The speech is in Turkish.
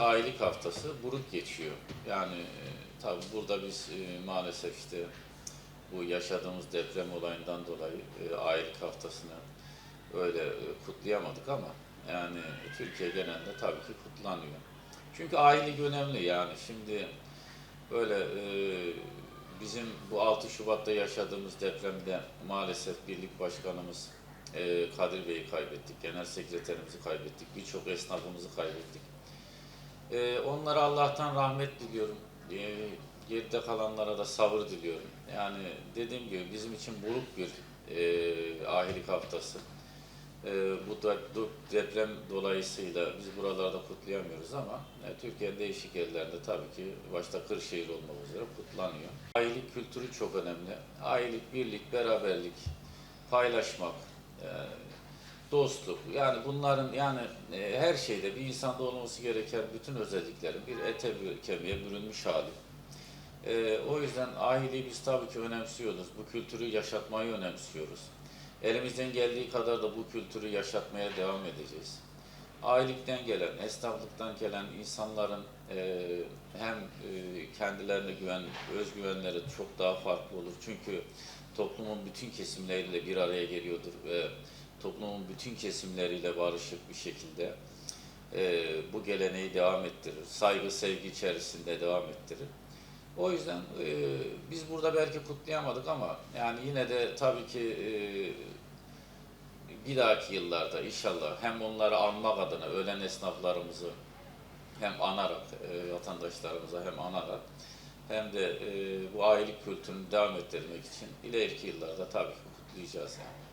ailelik haftası buruk geçiyor. Yani e, tabii burada biz e, maalesef işte bu yaşadığımız deprem olayından dolayı e, ailelik haftasını öyle e, kutlayamadık ama yani Türkiye genelinde tabii ki kutlanıyor. Çünkü ailelik önemli yani şimdi böyle e, bizim bu 6 Şubat'ta yaşadığımız depremde maalesef birlik başkanımız e, Kadir Bey'i kaybettik, genel sekreterimizi kaybettik, birçok esnafımızı kaybettik. E, onlara Allah'tan rahmet diliyorum. E, geride kalanlara da sabır diliyorum. Yani dediğim gibi bizim için buruk bir e, ahilik haftası. E, bu da deprem dolayısıyla biz buralarda kutlayamıyoruz ama e, Türkiye'nin değişik yerlerinde tabii ki başta Kırşehir olmak üzere kutlanıyor. Ailelik kültürü çok önemli. Ailelik, birlik, beraberlik, paylaşmak, e, dostluk yani bunların yani e, her şeyde bir insanda olması gereken bütün özelliklerin bir ete bir kemiğe bürünmüş hali. E, o yüzden aileyi biz tabii ki önemsiyoruz. Bu kültürü yaşatmayı önemsiyoruz. Elimizden geldiği kadar da bu kültürü yaşatmaya devam edeceğiz. Ailelikten gelen, esnaflıktan gelen insanların e, hem e, kendilerine güven, özgüvenleri çok daha farklı olur. Çünkü toplumun bütün kesimleriyle bir araya geliyordur ve toplumun bütün kesimleriyle barışık bir şekilde e, bu geleneği devam ettirir. Saygı, sevgi içerisinde devam ettirir. O yüzden e, biz burada belki kutlayamadık ama yani yine de tabii ki e, bir dahaki yıllarda inşallah hem onları anmak adına ölen esnaflarımızı hem anarak e, vatandaşlarımıza hem anarak hem de e, bu ailelik kültürünü devam ettirmek için ileriki yıllarda tabii ki kutlayacağız yani.